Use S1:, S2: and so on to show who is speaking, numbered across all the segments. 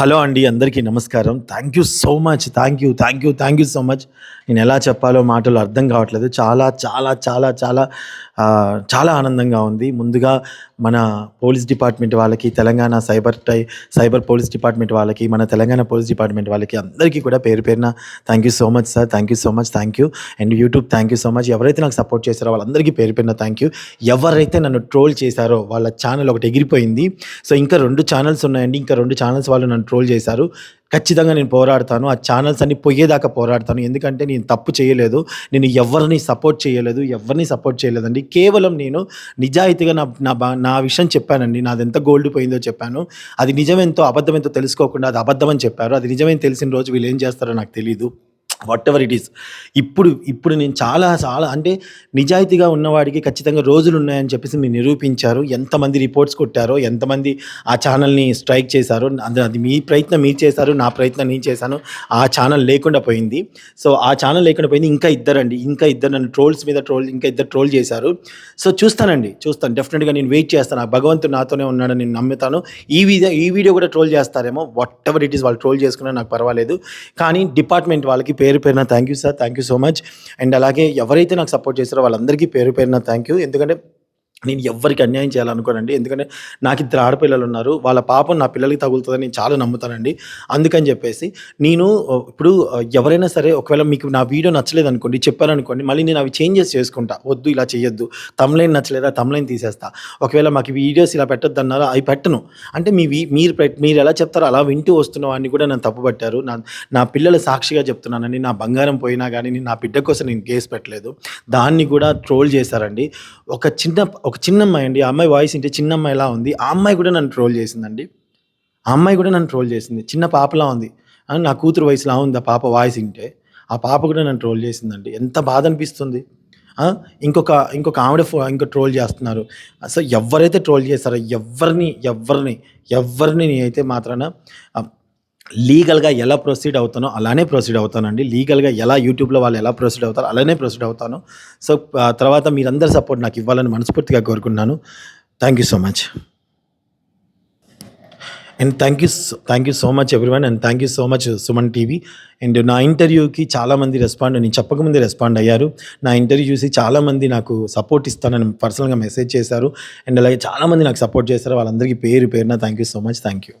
S1: Hello అండి అందరికీ నమస్కారం. Thank you so much thank you thank you thank you so much నేను ఎలా చెప్పాలో మాటలు అర్థం కావట్లేదు. చాలా చాలా చాలా చాలా చాలా ఆనందంగా ఉంది. ముందుగా మన పోలీస్ డిపార్ట్మెంట్ వాళ్ళకి తెలంగాణ సైబర్ టై సైబర్ పోలీస్ డిపార్ట్మెంట్ వాళ్ళకి మన తెలంగాణ పోలీస్ డిపార్ట్మెంట్ వాళ్ళకి అందరికీ కూడా పేరు పేరున thank you so much sir thank you so much thank you and YouTube thank you so much ఎవరైతే నాకు సపోర్ట్ చేశారో వాళ్ళందరికీ పేరు పేరున థ్యాంక్ యూ ఎవరైతే నన్ను ట్రోల్ చేశారో వాళ్ళ ఛానల్ ఒకటి ఎగిరిపోయింది. సో ఇంకా రెండు ఛానల్స్ ఉన్నాయండి. ఇంకా రెండు ఛానల్స్ వాళ్ళు నన్ను ట్రోల్ చేశారు. ఖచ్చితంగా నేను పోరాడతాను. ఆ ఛానల్స్ అన్ని పోయేదాకా పోరాడతాను. ఎందుకంటే నేను తప్పు చేయలేదు. నేను ఎవరిని సపోర్ట్ చేయలేదు. ఎవరిని సపోర్ట్ చేయలేదండి. కేవలం నేను నిజాయితీగా నా నా బా నా విషయం చెప్పానండి. నాది ఎంత గోల్డ్ పోయిందో చెప్పాను. అది నిజమెంతో అబద్ధమెంతో తెలుసుకోకుండా అది అబద్ధమని చెప్పారు. అది నిజమేం తెలిసిన రోజు వీళ్ళు ఏం చేస్తారో నాకు తెలియదు వాట్ ఎవర్ ఇట్ ఈస్ ఇప్పుడు ఇప్పుడు నేను చాలా చాలా అంటే నిజాయితీగా ఉన్నవాడికి ఖచ్చితంగా రోజులు ఉన్నాయని చెప్పేసి మీరు నిరూపించారు. ఎంతమంది రిపోర్ట్స్ కొట్టారో ఎంతమంది ఆ ఛానల్ని స్ట్రైక్ చేశారో అది అది మీ ప్రయత్నం మీరు చేశారు నా ప్రయత్నం నేను చేశాను ఆ ఛానల్ లేకుండా పోయింది. సో ఆ ఛానల్ లేకుండా పోయింది. ఇంకా ఇద్దరండి ఇంకా ఇద్దరు నన్ను ట్రోల్స్ మీద ట్రోల్ ఇంకా ఇద్దరు ట్రోల్ చేశారు. సో చూస్తానండి చూస్తాను. డెఫినెట్గా నేను వెయిట్ చేస్తాను. ఆ భగవంతుడు నాతోనే ఉన్నాడని నేను నమ్ముతాను. ఈ వీడియో ఈ వీడియో కూడా ట్రోల్ చేస్తారేమో. వాట్ ఎవర్ ఇట్ ఈస్ వాళ్ళు ట్రోల్ చేసుకున్నా నాకు పర్వాలేదు. కానీ డిపార్ట్మెంట్ వాళ్ళకి పేరు పేరు పేరున thank you sir thank you so much and అలాగే ఎవరైతే నాకు సపోర్ట్ చేస్తారో వాళ్ళందరికీ పేరు పేరున థ్యాంక్ యూ ఎందుకంటే నేను ఎవ్వరికి అన్యాయం చేయాలనుకోనండి. ఎందుకంటే నాకు ఇద్దరు ఆడపిల్లలు ఉన్నారు. వాళ్ళ పాపం నా పిల్లలకి తగులుతుందని నేను చాలా నమ్ముతానండి. అందుకని చెప్పేసి నేను ఇప్పుడు ఎవరైనా సరే ఒకవేళ మీకు నా వీడియో నచ్చలేదు అనుకోండి చెప్పారనుకోండి మళ్ళీ నేను అవి చేంజెస్ చేసుకుంటా. వద్దు ఇలా చేయొద్దు తమ్లైన్ నచ్చలేదా? తమ్లైన్ తీసేస్తా. ఒకవేళ మాకు వీడియోస్ ఇలా పెట్టొద్దు అన్నారా అవి పెట్టను. అంటే మీ మీరు మీరు ఎలా చెప్తారో అలా వింటూ వస్తున్న వాడిని కూడా నన్ను తప్పుపట్టారు. నా నా పిల్లల సాక్షిగా చెప్తున్నానండి. నా బంగారం పోయినా కానీ నేను నా బిడ్డ కోసం నేను కేసు పెట్టలేదు. దాన్ని కూడా ట్రోల్ చేశారండి. ఒక చిన్న ఒక చిన్న అమ్మాయి అండి. ఆ అమ్మాయి వాయిస్ ఇంటే చిన్న అమ్మాయిలా ఉంది. ఆ అమ్మాయి కూడా నన్ను ట్రోల్ చేసిందండి. ఆ అమ్మాయి కూడా నన్ను ట్రోల్ చేసింది. చిన్న పాపలా ఉంది. అని నా కూతురు వయసులా ఉంది ఆ పాప వాయిస్ ఇంటే ఆ పాప కూడా నన్ను ట్రోల్ చేసిందండి. ఎంత బాధ అనిపిస్తుంది. ఇంకొక ఇంకొక ఆవిడ ఫో ఇంకో ట్రోల్ చేస్తున్నారు. అసలు ఎవరైతే ట్రోల్ చేస్తారో ఎవరిని ఎవరిని ఎవరిని నేనైతే మాత్రాన లీగల్గా ఎలా ప్రొసీడ్ అవుతానో అలానే ప్రొసీడ్ అవుతానండి. లీగల్గా ఎలా యూట్యూబ్లో వాళ్ళు ఎలా ప్రొసీడ్ అవుతారో అలానే ప్రొసీడ్ అవుతాను. సో తర్వాత మీరందరి సపోర్ట్ నాకు ఇవ్వాలని మనస్ఫూర్తిగా కోరుకున్నాను thank you so much and thank you thank you so much everyone and thank you so much Suman TV and నా ఇంటర్వ్యూకి చాలామంది రెస్పాండ్ నేను చెప్పకముందే రెస్పాండ్ అయ్యారు. నా ఇంటర్వ్యూ చూసి చాలామంది నాకు సపోర్ట్ ఇస్తానని పర్సనల్గా మెసేజ్ చేశారు. అండ్ అలాగే చాలామంది నాకు సపోర్ట్ చేశారు. వాళ్ళందరికీ పేరు పేరున thank you so much thank you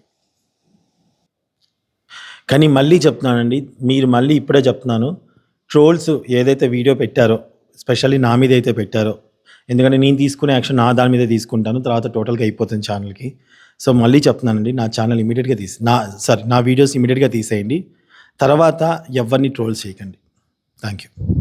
S1: కానీ మళ్ళీ చెప్తున్నానండి మీరు మళ్ళీ ఇప్పుడే చెప్తున్నాను ట్రోల్స్ ఏదైతే వీడియో పెట్టారో స్పెషల్లీ నా మీద అయితే పెట్టారో ఎందుకంటే నేను తీసుకునే యాక్షన్ నా దాని మీద తీసుకుంటాను తర్వాత టోటల్గా అయిపోతుంది ఛానల్కి. సో మళ్ళీ చెప్తున్నానండి నా ఛానల్ ఇమీడియట్గా తీసి నా సారీ నా వీడియోస్ ఇమీడియట్గా తీసేయండి తర్వాత ఎవరిని ట్రోల్ చేయకండి. Thank you.